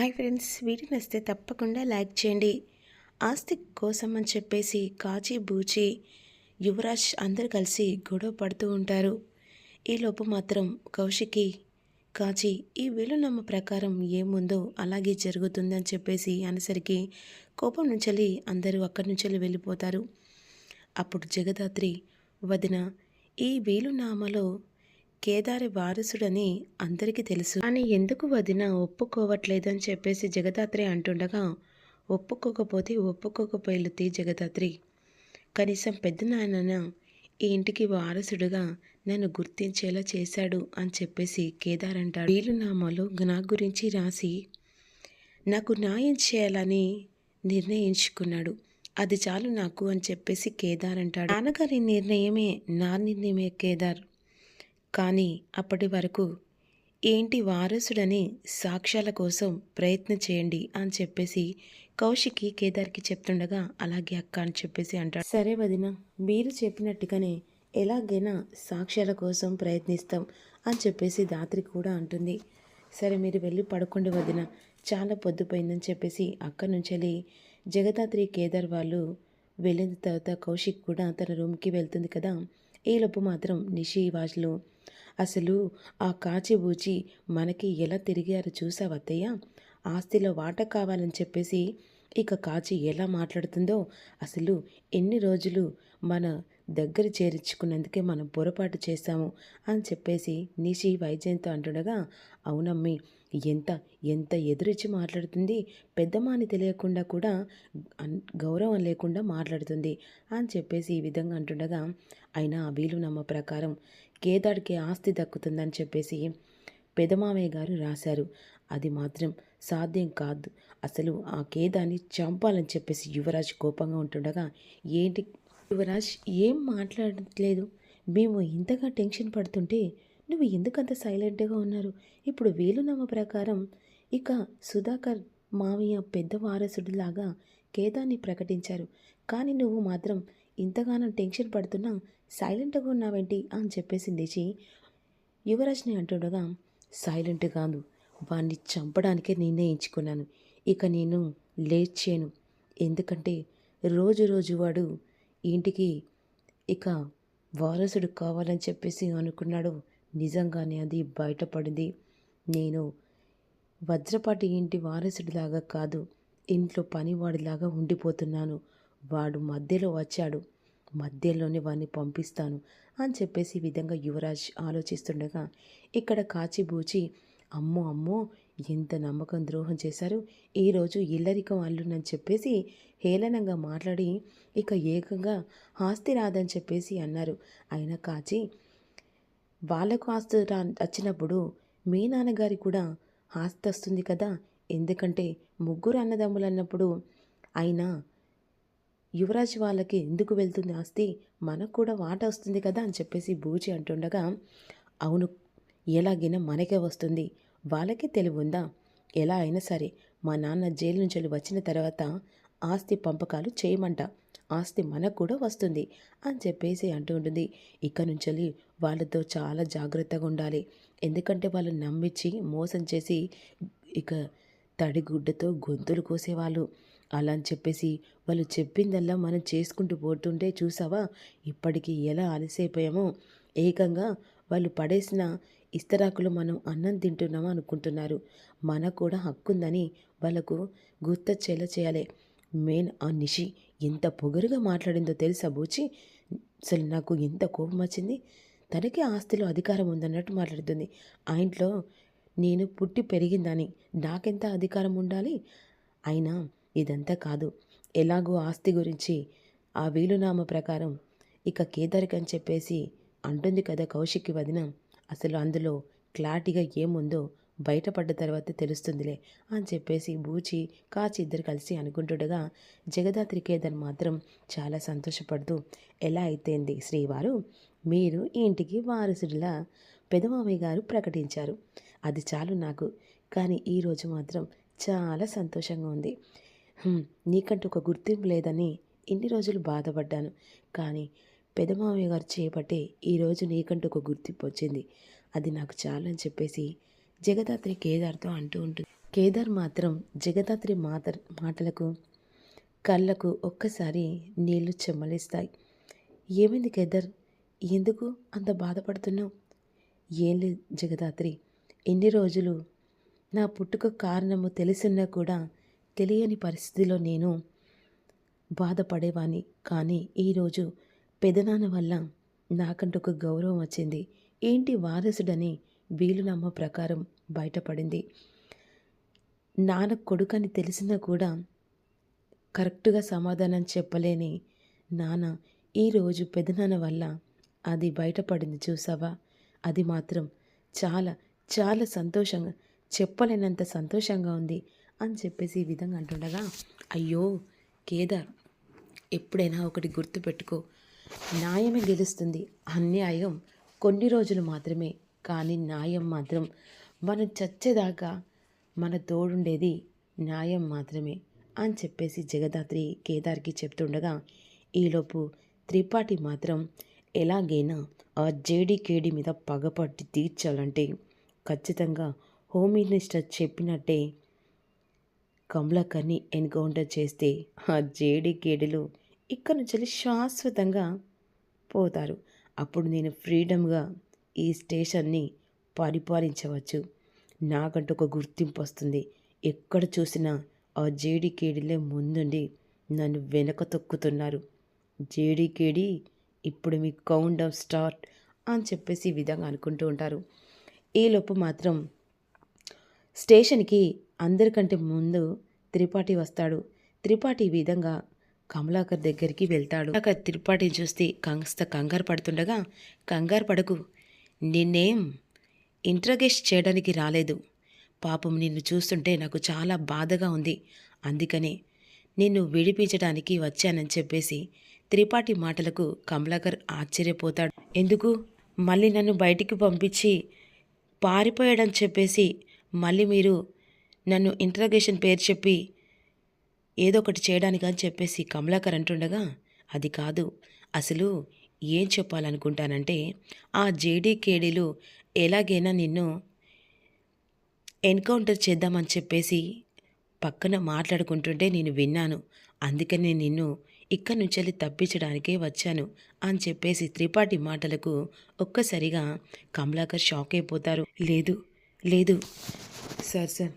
Hi friends video నచ్చితే తప్పకుండా like చేయండి. ఆస్తి కోసం అని చెప్పేసి కాచి బూచి యువరాజ్ అందరు కలిసి గొడవ పడుతూ ఉంటారు. ఈలోపు మాత్రం కౌశికి కాచి ఈ వీలునామా ప్రకారం ఏముందో అలాగే జరుగుతుందని చెప్పేసి అనేసరికి కోపం నుంచి అందరూ అక్కడి నుంచి వెళ్ళిపోతారు. అప్పుడు జగదాత్రి వదిన ఈ వీలునామలో కేదారి వారసుడని అందరికీ తెలుసు. కానీ ఎందుకు వదిన ఒప్పుకోవట్లేదని చెప్పేసి జగదాత్రి అంటుండగా ఒప్పుకోకపోతే ఒప్పుకోకపోయితే జగదాత్రి. కనీసం పెద్ద నాయన ఈ ఇంటికి వారసుడుగా నన్ను గుర్తించేలా చేశాడు అని చెప్పేసి కేదార్ అంటాడు. వీలునామాలో నా గురించి రాసి నాకు న్యాయం చేయాలని నిర్ణయించుకున్నాడు. అది చాలు నాకు అని చెప్పేసి కేదార్ అంటాడు. నాన్నగారి నిర్ణయమే నా నిర్ణయమే కేదార్. కానీ అప్పటి వరకు ఏంటి వారసుడని సాక్ష్యాల కోసం ప్రయత్నం చేయండి అని చెప్పేసి కౌశికి కేదార్కి చెప్తుండగా అలాగే అక్క అని చెప్పేసి అంటాడు. సరే వదిన మీరు చెప్పినట్టుగానే ఎలాగైనా సాక్ష్యాల కోసం ప్రయత్నిస్తాం అని చెప్పేసి దాత్రి కూడా అంటుంది. సరే మీరు వెళ్ళి పడుకోండి వదిన చాలా పొద్దుపోయిందని చెప్పేసి అక్కడి నుంచి వెళ్ళి జగదాత్రి కేదార్ వాళ్ళు వెళ్ళిన తర్వాత కౌశిక్ కూడా తన రూమ్కి వెళ్తుంది కదా. ఈలోపు మాత్రం నిషి వాజ్లు అసలు ఆ కాచిబూచి మనకి ఎలా తిరిగారు చూసావత్తయ్య ఆస్తిలో వాట కావాలని చెప్పేసి ఇక కాచి ఎలా మాట్లాడుతుందో అసలు ఎన్ని రోజులు మన దగ్గర చేర్చుకున్నందుకే మనం పొరపాటు చేశాము అని చెప్పేసి నిషి వైద్యంతో అంటుండగా అవునమ్మి ఎంత ఎంత ఎదురిచ్చి మాట్లాడుతుంది? పెద్దమాని తెలియకుండా కూడా గౌరవం లేకుండా మాట్లాడుతుంది అని చెప్పేసి ఈ విధంగా అంటుండగా అయినా ఆ వీలునామా ప్రకారం కేదాడికి ఆస్తి దక్కుతుందని చెప్పేసి పెదమామయ్య గారు రాశారు. అది మాత్రం సాధ్యం కాదు. అసలు ఆ కేదాన్ని చంపాలని చెప్పేసి యువరాజ్ కోపంగా ఉంటుండగా ఏంటి యువరాజ్ ఏం మాట్లాడట్లేదు? మేము ఇంతగా టెన్షన్ పడుతుంటే నువ్వు ఎందుకంత సైలెంట్గా ఉన్నారు? ఇప్పుడు వేలునామ ప్రకారం ఇక సుధాకర్ మావయ్య పెద్ద వారసుడిలాగా కేదాన్ని ప్రకటించారు. కానీ నువ్వు మాత్రం ఇంతగానో టెన్షన్ పడుతున్నా సైలెంట్గా ఉన్నావేంటి అని చెప్పేసి లేచి యువరాజ్ని అంటుండగా సైలెంట్ కాదు. వాణ్ణి చంపడానికే నిర్ణయించుకున్నాను ఇక నేను లేట్ చేయను ఎందుకంటే రోజు రోజు వాడు ఇంటికి ఇక వారసుడు కావాలని చెప్పేసి అనుకున్నాడు. నిజంగానే అది బయటపడింది. నేను వజ్రపాటి ఇంటి వారసుడిలాగా కాదు ఇంట్లో పనివాడిలాగా ఉండిపోతున్నాను. వాడు మధ్యలో వచ్చాడు. మధ్యలోనే వాడిని పంపిస్తాను అని చెప్పేసి ఈ విధంగా యువరాజ్ ఆలోచిస్తుండగా ఇక్కడ కాచిబూచి అమ్మో అమ్మో ఎంత నమ్మకం ద్రోహం చేశారు. ఈరోజు ఇల్లరికం అల్లునని చెప్పేసి హేళనంగా మాట్లాడి ఇక ఏకంగా ఆస్తి రాదని చెప్పేసి అన్నారు. అయినా కాచి వాళ్ళకు ఆస్తి రా వచ్చినప్పుడు మీ నాన్నగారి కూడా ఆస్తి వస్తుంది కదా. ఎందుకంటే ముగ్గురు అన్నదమ్ములు అన్నప్పుడు అయినా యువరాజ్ వాళ్ళకి ఎందుకు వెళ్తుంది ఆస్తి? మనకు కూడా వాట వస్తుంది కదా అని చెప్పేసి బూచి అంటుండగా అవును ఎలాగైనా మనకే వస్తుంది. వాళ్ళకి తెలివి ఉందా? ఎలా అయినా సరే మా నాన్న జైలు నుంచి వచ్చిన తర్వాత ఆస్తి పంపకాలు చేయమంట. ఆస్తి మనకు కూడా వస్తుంది అని చెప్పేసి అంటూ ఉంటుంది. ఇక్కడ నుంచి వాళ్ళతో చాలా జాగ్రత్తగా ఉండాలి. ఎందుకంటే వాళ్ళు నమ్మించి మోసం చేసి ఇక తడిగుడ్డతో గొంతులు కోసేవాళ్ళు. అలా అని చెప్పేసి వాళ్ళు చెప్పిందల్లా మనం చేసుకుంటూ పోతుంటే చూసావా? ఇప్పటికీ ఎలా అలసైపోయామో. ఏకంగా వాళ్ళు పడేసిన ఇస్తరాకులు మనం అన్నం తింటున్నామా అనుకుంటున్నారు. మనకు కూడా హక్కుందని వాళ్ళకు గుర్తొచ్చేలా చేయాలి. మెయిన్ ఆ నిషి ఎంత పొగరుగా మాట్లాడిందో తెలుసా బూచి? అసలు నాకు ఎంత కోపం వచ్చింది. తనకే ఆస్తిలో అధికారం ఉందన్నట్టు మాట్లాడుతుంది. ఆ ఇంట్లో నేను పుట్టి పెరిగిందని. నాకెంత అధికారం ఉండాలి? అయినా ఇదంతా కాదు. ఎలాగో ఆస్తి గురించి ఆ వీలునామా ప్రకారం ఇక కేదరికని చెప్పేసి అంటుంది కదా కౌశిక్కి వదిన. అసలు అందులో క్లారిటీగా ఏముందో బయటపడ్డ తర్వాత తెలుస్తుందిలే అని చెప్పేసి బూచి కాచి ఇద్దరు కలిసి అనుకుంటుండగా జగదాత్రి కేదర్ మాత్రం చాలా సంతోషపడుతూ ఎలా అయితేంది శ్రీవారు? మీరు ఇంటికి వారసుడిలా పెదమామయ్య గారు ప్రకటించారు. అది చాలు నాకు. కానీ ఈరోజు మాత్రం చాలా సంతోషంగా ఉంది. నీకంటూ ఒక గుర్తింపు లేదని ఇన్ని రోజులు బాధపడ్డాను. కానీ పెదమామయ్య గారు చేపట్టే ఈరోజు నీకంటూ ఒక గుర్తింపు వచ్చింది. అది నాకు చాలని చెప్పేసి జగదాత్రి కేదార్తో అంటూ ఉంటుంది. కేదార్ మాత్రం జగదాత్రి మాత మాటలకు కళ్ళకు ఒక్కసారి నీళ్ళు చెమ్మలిస్తాయి ఏమైంది కేదార్? ఎందుకు అంత బాధపడుతున్నావు? ఏం లేదు జగదాత్రి. ఎన్ని రోజులు నా పుట్టుక కారణము తెలిసినా కూడా తెలియని పరిస్థితిలో నేను బాధపడేవాణ్ణి. కానీ ఈరోజు పెదనాన్న వల్ల నాకంటూ ఒక గౌరవం వచ్చింది. ఏంటి వారసుడని వీలునామా ప్రకారం బయటపడింది. నాన్న కొడుకని తెలిసినా కూడా కరెక్ట్గా సమాధానం చెప్పలేని నాన్న ఈరోజు పెదనాన్న వల్ల అది బయటపడింది చూసావా? అది మాత్రం చాలా చాలా సంతోషంగా చెప్పలేనంత సంతోషంగా ఉంది. అని చెప్పేసి ఈ విధంగా అంటుండగా అయ్యో కేదార్ ఎప్పుడైనా ఒకటి గుర్తుపెట్టుకో న్యాయమే గెలుస్తుంది. అన్యాయం కొన్ని రోజులు మాత్రమే కానీ న్యాయం మాత్రం మనం చచ్చేదాకా మన తోడుండేది న్యాయం మాత్రమే అని చెప్పేసి జగదాత్రి కేదార్కి చెప్తుండగా ఈలోపు త్రిపాఠి మాత్రం ఎలాగైనా ఆ జేడీకేడి మీద పగపట్టి తీర్చాలంటే ఖచ్చితంగా హోమ్ మినిస్టర్ చెప్పినట్టే కమలాకర్ని ఎన్కౌంటర్ చేస్తే ఆ జేడి గేడిలు ఇక్కడ నుంచి శాశ్వతంగా పోతారు. అప్పుడు నేను ఫ్రీడమ్గా ఈ స్టేషన్ని పరిపాలించవచ్చు. నాకంటూ ఒక గుర్తింపు వస్తుంది. ఎక్కడ చూసినా ఆ జేడి కేడిలే ముందుండి నన్ను వెనక తొక్కుతున్నారు. జేడి కేడి ఇప్పుడు మీ కౌంట్ స్టార్ట్ అని చెప్పేసి ఈ విధంగా అనుకుంటూ ఉంటారు. ఈలోపు మాత్రం స్టేషన్కి అందరికంటే ముందు త్రిపాఠి వస్తాడు. త్రిపాఠి ఈ విధంగా కమలాకర్ దగ్గరికి వెళ్తాడు. అక్కడ త్రిపాఠిని చూస్తే కాస్త కంగారు పడుతుండగా కంగారు పడకు. నిన్నేం ఇంట్రగేస్ట్ చేయడానికి రాలేదు. పాపం నిన్ను చూస్తుంటే నాకు చాలా బాధగా ఉంది. అందుకనే నిన్ను విడిపించడానికి వచ్చానని చెప్పేసి త్రిపాఠి మాటలకు కమలాకర్ ఆశ్చర్యపోతాడు. ఎందుకు? మళ్ళీ నన్ను బయటికి పంపించి పారిపోయాడని చెప్పేసి మళ్ళీ మీరు నన్ను ఇంట్రగేషన్ పేరు చెప్పి ఏదో ఒకటి చేయడానికి అని చెప్పేసి కమలాకర్ అంటుండగా అది కాదు. అసలు ఏం చెప్పాలనుకుంటానంటే ఆ జేడీకేడీలు ఎలాగైనా నిన్ను ఎన్కౌంటర్ చేద్దామని చెప్పేసి పక్కన మాట్లాడుకుంటుంటే నేను విన్నాను. అందుకనే నిన్ను ఇక్కడి నుంచి తప్పించడానికే వచ్చాను అని చెప్పేసి త్రిపాఠి మాటలకు ఒక్కసారిగా కమలాకర్ షాక్ అయిపోతారు. లేదు లేదు సార్ సార్.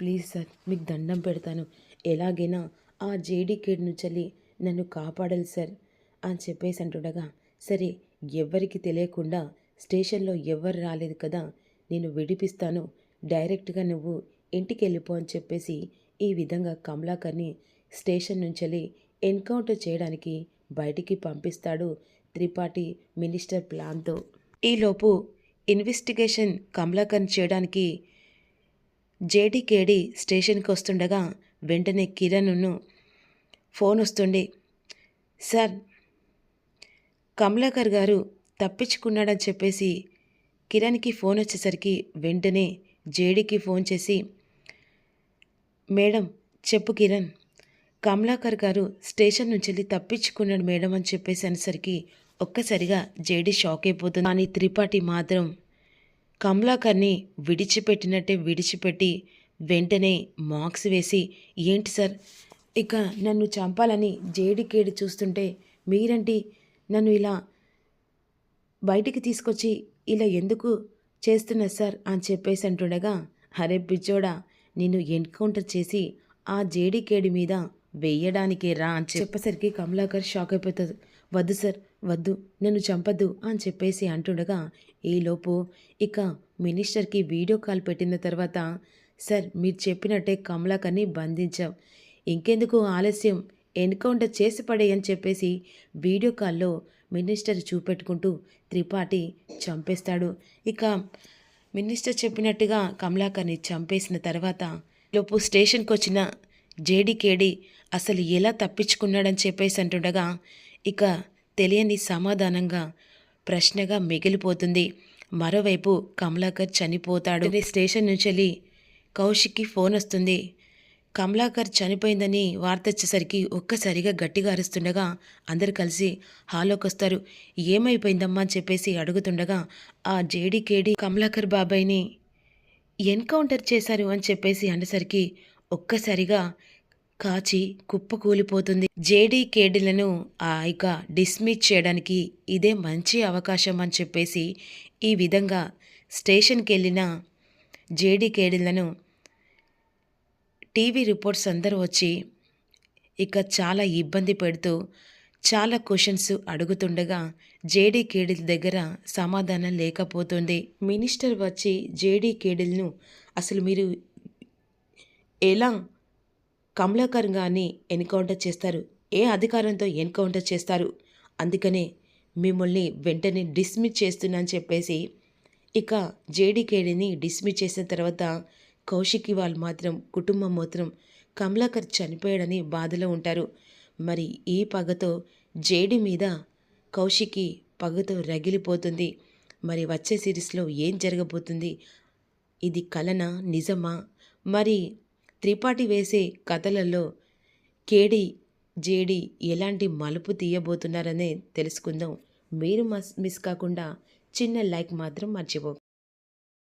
ప్లీజ్ సార్ మీకు దండం పెడతాను. ఎలాగైనా ఆ జేడీ కిడ్ నుంచి నన్ను కాపాడాలి సార్ అని చెప్పేసి అంటుండగా సరే ఎవ్వరికి తెలియకుండా స్టేషన్లో ఎవ్వరు రాలేదు కదా నేను విడిపిస్తాను. డైరెక్ట్గా నువ్వు ఇంటికి వెళ్ళిపో అని చెప్పేసి ఈ విధంగా కమలాకర్ని స్టేషన్ నుంచి ఎన్కౌంటర్ చేయడానికి బయటికి పంపిస్తాడు త్రిపాఠి మినిస్టర్ ప్లాన్తో. ఈలోపు ఇన్వెస్టిగేషన్ కమలాకర్ని చేయడానికి జేడీకేడి స్టేషన్కి వస్తుండగా వెంటనే కిరణ్ను ఫోన్ వస్తుండే సార్ కమలాకర్ గారు తప్పించుకున్నాడని చెప్పేసి కిరణ్కి ఫోన్ వచ్చేసరికి వెంటనే జేడీకి ఫోన్ చేసి మేడం చెప్పు కిరణ్ కమలాకర్ గారు స్టేషన్ నుంచి వెళ్ళి తప్పించుకున్నాడు మేడం అని చెప్పేసి అనేసరికి ఒక్కసారిగా జేడీ షాక్ అయిపోతుంది కానీ త్రిపాఠి మాత్రం కమలాకర్ని విడిచిపెట్టినట్టే విడిచిపెట్టి వెంటనే మార్క్స్ వేసి ఏంటి సార్? ఇక నన్ను చంపాలని జేడికేడి చూస్తుంటే మీరేంటి నన్ను ఇలా బయటికి తీసుకొచ్చి ఇలా ఎందుకు చేస్తున్నారు సార్? అని చెప్పేసి అంటుండగా అరే బిచ్చోడా నిన్ను ఎన్కౌంటర్ చేసి ఆ జేడికేడి మీద వెయ్యడానికే రా అని చెప్పేసరికి కమలాకర్ షాక్ అయిపోతుంది వద్దు సార్ వద్దు నన్ను చంపద్దు అని చెప్పేసి అంటుండగా ఈలోపు ఇక మినిస్టర్కి వీడియో కాల్ పెట్టిన తర్వాత సార్ మీరు చెప్పినట్టే కమలాకర్ని బంధించాం. ఇంకెందుకు ఆలస్యం? ఎన్కౌంటర్ చేసి పడేయని చెప్పేసి వీడియో కాల్లో మినిస్టర్ చూపెట్టుకుంటూ త్రిపాఠి చంపేస్తాడు. ఇక మినిస్టర్ చెప్పినట్టుగా కమలాకర్ని చంపేసిన తర్వాత లోపు స్టేషన్కి వచ్చిన జేడీకేడి అసలు ఎలా తప్పించుకున్నాడని చెప్పేసి అంటుండగా ఇక తెలియని సమాధానంగా ప్రశ్నగా మిగిలిపోతుంది. మరోవైపు కమలాకర్ చనిపోతాడు. స్టేషన్ నుంచి వెళ్ళి కౌశిక్కి ఫోన్ వస్తుంది. కమలాకర్ చనిపోయిందని వార్త వచ్చేసరికి ఒక్కసారిగా గట్టిగా అరుస్తుండగా అందరు కలిసి హాల్లోకి వస్తారు. ఏమైపోయిందమ్మా అని చెప్పేసి అడుగుతుండగా ఆ జేడీకేడి కమలాకర్ బాబాయ్ని ఎన్కౌంటర్ చేశారు అని చెప్పేసి అనేసరికి ఒక్కసారిగా కాచి కుప్పకూలిపోతుంది జేడీ కేడీలను ఆ ఇక డిస్మిస్ చేయడానికి ఇదే మంచి అవకాశం అని చెప్పేసి ఈ విధంగా స్టేషన్కి వెళ్ళిన జేడీ కేడీలను టీవీ రిపోర్ట్స్ అందరూ వచ్చి ఇక చాలా ఇబ్బంది పెడుతూ చాలా క్వశ్చన్స్ అడుగుతుండగా జేడీ కేడిల్ దగ్గర సమాధానం లేకపోతుంది మినిస్టర్ వచ్చి జేడీ కేడిల్ను అసలు మీరు ఎలా కమలాకర్ గారిని ఎన్కౌంటర్ చేస్తారు. ఏ అధికారంతో ఎన్కౌంటర్ చేస్తారు? అందుకనే మిమ్మల్ని వెంటనే డిస్మిస్ చేస్తున్నాను చెప్పేసి ఇక జేడీకేడీని డిస్మిస్ చేసిన తర్వాత కౌశికి వాళ్ళు మాత్రం కుటుంబం మాత్రం కమలాకర్ చనిపోయాడని బాధలో ఉంటారు. మరి ఈ పగతో జేడి మీద కౌశికి పగతో రగిలిపోతుంది. మరి వచ్చే సిరీస్లో ఏం జరగబోతుంది? ఇది కలనా? నిజమా? మరి త్రిపాఠి వేసే కథలలో కేడి జేడి ఎలాంటి మలుపు తీయబోతున్నారనే తెలుసుకుందాం. మీరు మస్ మిస్ కాకుండా చిన్న లైక్ మాత్రం మర్చిపో